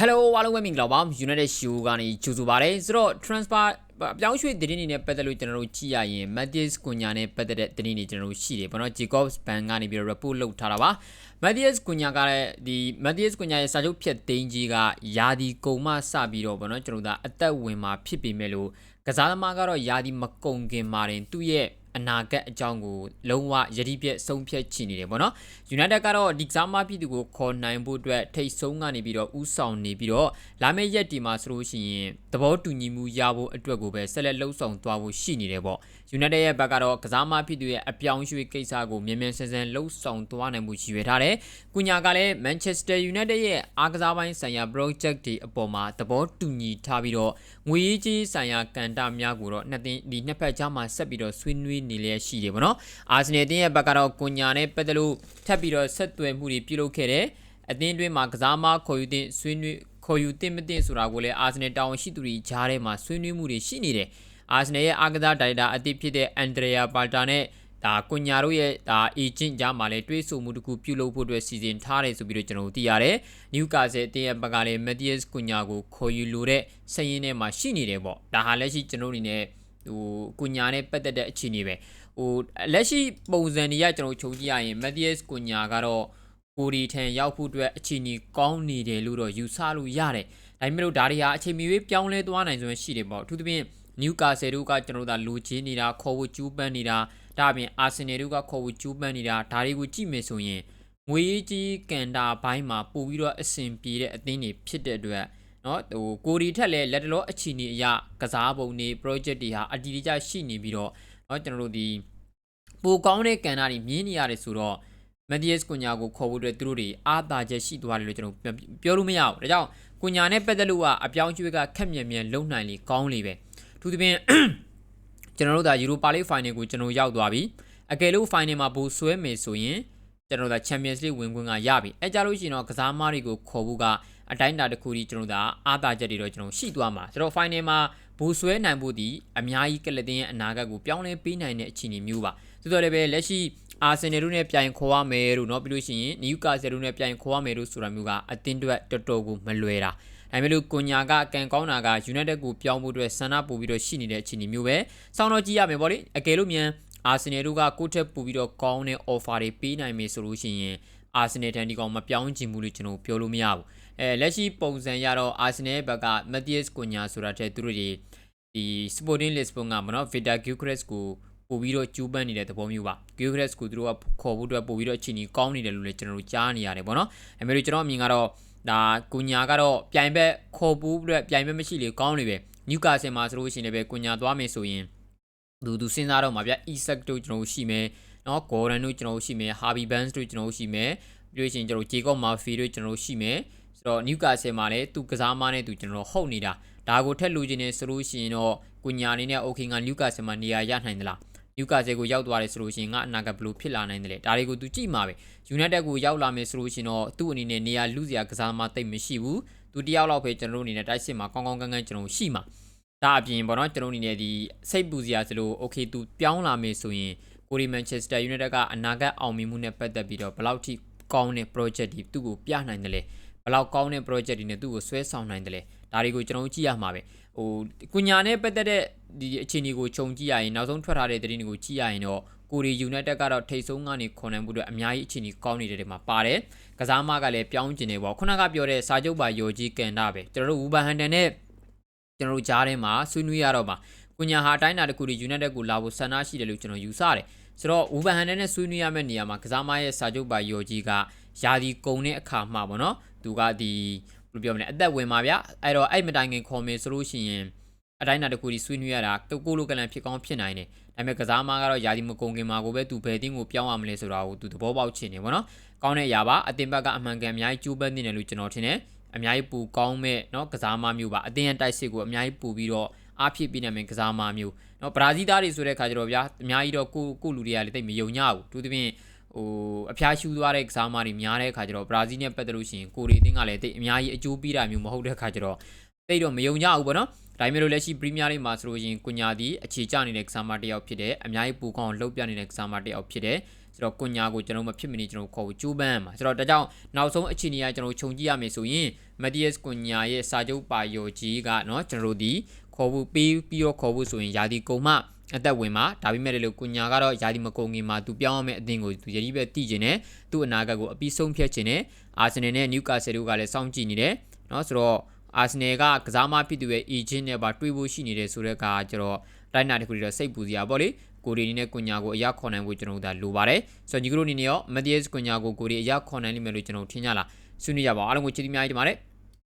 Hello အားလုံးပဲမင်္ဂလာပါ United Show ကနေကြိုဆိုပါရစေဆိုတော့ transfer အပြောင်းရွှေ့သတင်းတွေနဲ့ပတ်သက်လို့ကျွန်တော်တို့ကြည့်ရရင် Matthias Cunha နဲ့ပတ်သက်တဲ့သတင်းတွေကျွန်တော်တို့ရှိတယ်ပေါ့နော် Jacobs Bank ကနေပြီးတော့ report လုပ်ထားတာပါ Matthias Cunha ကလည်းဒီ Matthias Cunha ရဲ့စာချုပ်ဖြတ်သိမ်းကြီးကယာဒီကုံမှစပြီးတော့ပေါ့နော်ကျွန်တော်တို့အသက်ဝင်မှာဖြစ်ပေမဲ့လို့ကစားသမားကတော့ယာဒီမကုံခင်မှာတင်သူ့ရဲ့ အနာဂတ်အကြောင်းကိုလုံးဝယတိပြည့်ဆုံးဖြတ်ချင်နေတယ်ပေါ့နော် United ကတော့ဒီကစားမပြည်သူကိုခေါ်နိုင်ဖို့အတွက်ထိတ်ဆုံးကနေပြီးတော့ဥဆောင်နေပြီးတော့လာမယ့်ရက်ဒီမှာဆိုလို့ရှိရင်သဘောတူညီမှုရဖို့အတွက်ကိုပဲဆက်လက်လှုပ်ဆောင်သွားဖို့ရှိနေတယ်ပေါ့ United ရဲ့ဘက်ကတော့ကစားမပြည်သူရဲ့အပြောင်းရွှေ့ကိစ္စကိုမြန်မြန်ဆန်ဆန်လှုပ်ဆောင်သွားနိုင်မှုရှိရထားတယ်။ကုညာကလည်း Manchester United ရဲ့အားကစားပိုင်းဆိုင်ရာ project တွေအပေါ်မှာသဘောတူညီထားပြီးတော့ငွေရေးကြီးဆိုင်ရာကန်တာများကိုတော့နှစ်သိန်းဒီနှစ်ဖက်ကြားမှာဆက်ပြီးတော့ဆွေးနွေးနေလျက်ရှိတယ်ပေါ့နော်။အာဆင်နယ်တင်းရဲ့ဘက်ကတော့ကုညာနဲ့ပတ်သက်လို့ထပ်ပြီးတော့ဆက်သွယ်မှုတွေပြုလုပ်ခဲ့တယ်။အသင်းတွင်းမှာကစားမခေါ်ယူတဲ့ဆွေးနွေးခေါ်ယူတင်မတင်ဆိုတာကိုလည်းအာဆင်နယ်တာဝန်ရှိသူတွေကြားထဲမှာဆွေးနွေးမှုတွေရှိနေတယ်။အာဆင်နယ်ရဲ့အားကစားဒါရိုက်တာအသစ်ဖြစ်တဲ့အန်ဒရီယာပါတာနဲ့ဒါကွန်ညာတို့ရဲ့ဒါအေဂျင့်ကြားမှာလည်းတွေးဆမှုတစ်ခုပြုလုပ်ဖို့အတွက်စီစဉ်ထားတယ်ဆိုပြီးတော့ကျွန်တော်တို့သိရတယ်။နျူကာဆယ်အတင်းရဲ့ဘက်ကလည်းမက်တီးယက်ကွန်ညာကိုခေါ်ယူလိုတဲ့စည်ရင်းထဲမှာရှိနေတယ်ပေါ့။ဒါဟာလက်ရှိကျွန်တော်တို့အနေနဲ့ ဟိုကွန်ညာနဲ့ပတ်သက်တဲ့အခြေအနေပဲ။ဟိုလက်ရှိပုံစံတွေကကျွန်တော်ချုပ်ကြည့်ရရင်မက်တီးယက်ကွန်ညာကတော့ကိုဒီထန်ရောက်ဖို့အတွက်အခြေအနေကောင်းနေတယ်လို့တော့ယူဆလို့ရတယ်။ဒါပေမဲ့လို့ဒါတွေဟာအချိန်မီပြောင်းလဲသွားနိုင်စွမ်းရှိတယ်ပေါ့။အထူးသဖြင့်နျူကာဆယ်တို့ကကျွန်တော်တို့ကလူချင်းနေတာခေါ်ဖို့ကျူးပန်းနေတာဒါအပြင်အာဆင်နယ်တို့ကခေါ်ဖို့ကျူးပန်းနေတာဒါတွေကိုကြည့်မယ်ဆိုရင်ငွေကြီးကန်တာဘိုင်းမှာပို့ပြီးတော့အဆင်ပြေတဲ့အသင်းတွေဖြစ်တဲ့အတွက် နော်ဟိုကိုရီထက်လည်းလက်တလောအချီနေအရကစားပုံတွေ project တွေဟာအတီးတကျရှိနေပြီးတော့နော်ကျွန်တော်တို့ဒီပိုကောင်းတဲ့ကဏ္ဍတွေမြင်နေရတယ်ဆိုတော့မက်ဒီယက်စ်ကွန်ညာကိုခေါ်ဖို့အတွက်သူတို့တွေအားသာချက်ရှိသွားတယ်လို့ကျွန်တော်ပြောလို့မရဘူး။ဒါကြောင့်ကွန်ညာနဲ့ပတ်သက်လို့ကအပြောင်းအကျွေးကခက်မြန်မြန်လုံနိုင်လေကောင်းလေပဲ။သူသဖြင့်ကျွန်တော်တို့ဒါယူရိုပါလိဖိုင်နယ်ကိုကျွန်တော်ရောက်သွားပြီ။အကယ်လို့ဖိုင်နယ်မှာဘူဆွဲမယ်ဆိုရင် ကျွန်တော်တို့ဒါချန်ပီယံစ်လိဝင်ခွင့်ကရပြီအဲကြလို့ရှိရင်တော့ကစားမားတွေကိုခေါ်ဖို့ကအတိုင်းအတာတစ်ခုဒီကျွန်တော်တို့ဒါအားသာချက်တွေတော့ကျွန်တော်ရှိသွားမှာဆိုတော့ဖိုင်နယ်မှာဘူဆွဲနိုင်ဖို့ဒီအများကြီးကလတင်ရဲ့အနာဂတ်ကိုပြောင်းလဲပေးနိုင်တဲ့အခြေအနေမျိုးပါသို့တော်လည်းပဲလက်ရှိအာဆင်နယ်တို့နဲ့ပြိုင်ခေါ်ရမယ်လို့เนาะပြီးလို့ရှိရင်နယူကာဆယ်တို့နဲ့ပြိုင်ခေါ်ရမယ်လို့ဆိုတာမျိုးကအတင်းတွက်တော်တော်ကိုမလွယ်တာဒါပေမဲ့လို့ကွန်ညာကကန်ကောင်းတာက United ကိုပြောင်းဖို့အတွက်ဆန္ဒပို့ပြီးတော့ရှိနေတဲ့အခြေအနေမျိုးပဲစောင်းတော့ကြည့်ရမယ်ဗောလေအကယ်လို့မြန် အာဆင်နယ်တို့ကကိုယ့်ထက်ပိုပြီးတော့ကောင်းတဲ့ offer တွေပေးနိုင်မယ်ဆိုလို့ရှိရင်အာဆင်နယ်တန်ဒီကောင်မပြောင်းချင်ဘူးလို့ကျွန်တော်ပြောလို့မရဘူးအဲလက်ရှိပုံစံရတော့အာဆင်နယ်ဘက်က Matthias Cunha ဆိုတာတဲ့သူတို့တွေဒီ Sporting Lisbon ကမနော် Victor Gyökeres ကိုပို့ပြီးတော့ကျူးပန်းနေတဲ့သဘောမျိုးပါ Gyökeres ကိုသူတို့ကခေါ်ဖို့အတွက်ပို့ပြီးတော့အချိန်ကြီးကောင်းနေတယ်လို့လည်းကျွန်တော်တို့ကြားနေရတယ်ပေါ့နော်အဲမဲ့လို့ကျွန်တော်အမြင်ကတော့ဒါကုညာကတော့ပြိုင်ဘက်ခေါ်ပူးပြီးပြိုင်ဘက်မရှိလေကောင်းနေပဲနျူကာဆယ်မှာဆိုလို့ရှိရင်လည်းကုညာသွားမယ်ဆိုရင် သူသူစဉ်းစားတော့မှာဗျ Isaac တို့ကျွန်တော်တို့ရှိမယ်နော် Gordon တို့ကျွန်တော်တို့ရှိမယ် Harvey Barnes တို့ကျွန်တော်တို့ရှိမယ်ပြီးလို့ရှိရင်ကျွန်တော် Jacob Murphy တို့ကျွန်တော်တို့ရှိမယ်ဆိုတော့နျူကာဆယ်မှာလည်းသူကစားမနဲ့သူကျွန်တော်ဟုတ်နေတာဒါကိုထက်လို့ခြင်းနဲ့ဆိုလို့ရှိရင်တော့ကုညာအနေနဲ့ okay ကနျူကာဆယ်မှာနေရာရနိုင်သလားယူကာဆယ်ကိုရောက်သွားတယ်ဆိုလို့ရှိရင်ငါအနာဂတ်ဘလို့ဖြစ်လာနိုင်တယ်လေဒါတွေကိုသူကြည့်မှာပဲယူနိုက်တက်ကိုရောက်လာမယ်ဆိုလို့ရှိရင်တော့သူ့အနေနဲ့နေရာလူစရာကစားမှတိတ်မရှိဘူးသူတယောက်လောက်ပဲကျွန်တော်တို့အနေနဲ့တိုက်စစ်မှာကောင်းကောင်းကန်းကန်းကျွန်တော်ရှိမှာ ဒါအပြင်ပေါ့နော်ကျွန်တော်အနေနဲ့ဒီစိတ်ပူစရာစလို့ okay သူပြောင်းလာမယ်ဆိုရင်ကိုရီမန်ချက်စတာယူနိုက်တက်ကအနာဂတ်အောင်မြင်မှုနဲ့ပတ်သက်ပြီးတော့ဘယ်လောက်ထိကောင်းတဲ့ project ဒီသူ့ကိုပြနိုင်တယ်လေဘယ်လောက်ကောင်းတဲ့ project တွေနဲ့သူ့ကိုဆွဲဆောင်နိုင်တယ်လေဒါတွေကိုကျွန်တော်ကြည့်ရမှာပဲဟိုကုညာနဲ့ပတ်သက်တဲ့ဒီအခြေအနေကိုခြုံကြည့်ရရင်နောက်ဆုံးထွက်ထားတဲ့သတင်းတွေကိုကြည့်ရရင်တော့ကိုရီယူနိုက်တက်ကတော့ထိတ်ဆုံးကနေခွန်နိုင်မှုတွေအများကြီးအခြေအနေကောင်းနေတဲ့တွေမှာပါတယ်ကစားမကလည်းပြောင်းကျင်နေပေါ့ခုနကပြောတဲ့စာချုပ်ပါယော်ကြီးကန်တာပဲကျွန်တော်တို့ဝူဘန်ဟန်တန်နဲ့ ကျွန်တော်တို့ကြားထဲမှာဆွေးနွေးရတော့မှာကုညာဟာအတိုင်းအတာတစ်ခုဒီယူနိုက်တက်ကိုလာဖို့ဆန္ဒရှိတယ်လို့ကျွန်တော်ယူဆတယ်ဆိုတော့ဝူဘန်ဟန်တန်နဲ့ဆွေးနွေးရမယ့်နေရာမှာကစားမရဲ့စာချုပ်ပါယော်ကြီးကယာဒီကုံတဲ့အခါမှာပေါ့နော်သူကဒီဘယ်လိုပြောမလဲအသက်ဝင်ပါဗျအဲ့တော့အဲ့မတိုင်ခင်ခေါ်မယ်ဆိုလို့ရှိရင်အတိုင်းအတာတစ်ခုဒီဆွေးနွေးရတာကိုလိုကလန်ဖြစ်ကောင်းဖြစ်နိုင်တယ်ဒါပေမဲ့ကစားမကတော့ယာဒီမကုံခင်မှာကိုပဲသူဘယ်တင်းကိုပြောင်းရမလဲဆိုတာကိုသူသဘောပေါက်ချင်တယ်ဗောနော်ကောင်းတဲ့အရာပါအတင်ဘက်ကအမှန်ကန်အများကြီးကျိုးပန်းနေတယ်လို့ကျွန်တော်ထင်တယ် အများကြီးပူကောင်းမဲ့เนาะကစားမမျိုးပါအတင်ရတိုက်စစ်ကိုအများကြီးပူပြီးတော့အားဖြစ်ပြီးနိုင်မယ်ကစားမမျိုးเนาะဘရာဇီးသားတွေဆိုတဲ့ခါကျတော့ဗျာအများကြီးတော့ကိုကိုလူတွေကလည်းတိတ်မယုံညဘူးသူတပင်းဟိုအဖျားရှူသွားတဲ့ကစားမတွေများတဲ့ခါကျတော့ဘရာဇီးနဲ့ပတ်သက်လို့ရှိရင်ကိုရီတင်းကလည်းတိတ်အများကြီးအကျိုးပေးတာမျိုးမဟုတ်တဲ့ခါကျတော့တိတ်တော့မယုံညဘူးပေါ့နော်ဒါပေမဲ့လို့လက်ရှိပရီးမီးယားလိဂ်မှာဆိုလို့ရင်ကွညာဒီအခြေကျနေတဲ့ကစားမတစ်ယောက်ဖြစ်တယ်အများကြီးပူကောင်းလှုပ်ပြနေတဲ့ကစားမတစ်ယောက်ဖြစ်တယ် ဆိုတော့ကွန်ညာကိုကျွန်တော်မဖြစ်မနေကျွန်တော်ခေါ်ဖို့ကြိုးပမ်းမှာဆိုတော့ဒါကြောင့်နောက်ဆုံးအခြေအနေကကျွန်တော်ခြုံကြည့်ရမယ်ဆိုရင် Matthias ကွန်ညာရဲ့စာချုပ်ပါယောကြီးကเนาะကျွန်တော်တို့ဒီခေါ်ဖို့ပြီးပြီးတော့ခေါ်ဖို့ဆိုရင်ယာဒီကုံမှအသက်ဝင်မှာဒါပေမဲ့လည်းကွန်ညာကတော့ယာဒီမကုံငင်မှာသူပြောင်းရမယ့်အသင်းကိုသူယတိပဲတည်ကျင်တယ်သူ့အနာဂတ်ကိုအပြီးဆုံးဖြတ်ခြင်းနဲ့အာဆင်နယ်နဲ့နျူကာဆယ်တို့ကလည်းစောင့်ကြည့်နေတယ်เนาะဆိုတော့ အာဆင်နယ်ကကစားမဖြစ်သူရဲ့ agent နဲ့ပါတွေ့ဖို့ရှိနေတယ်ဆိုတဲ့ကကျွန်တော်တိုင်းနာတစ်ခုတည်းတော့စိတ်ပူစရာပေါ့လေကိုရီအနေနဲ့ကွန်ညာကိုအရခေါ်နိုင်ဖို့ကျွန်တော်တို့ဒါလိုပါတယ်ဆိုတော့ညီကတို့အနေနဲ့ရောမက်သီးယက်စ်ကွန်ညာကိုကိုရီအရခေါ်နိုင်လိမ့်မယ်လို့ကျွန်တော်ထင်ကြလားဆွေးနွေးကြပါအောင်အားလုံးကိုချစ်တီးများကြီးတင်ပါတယ်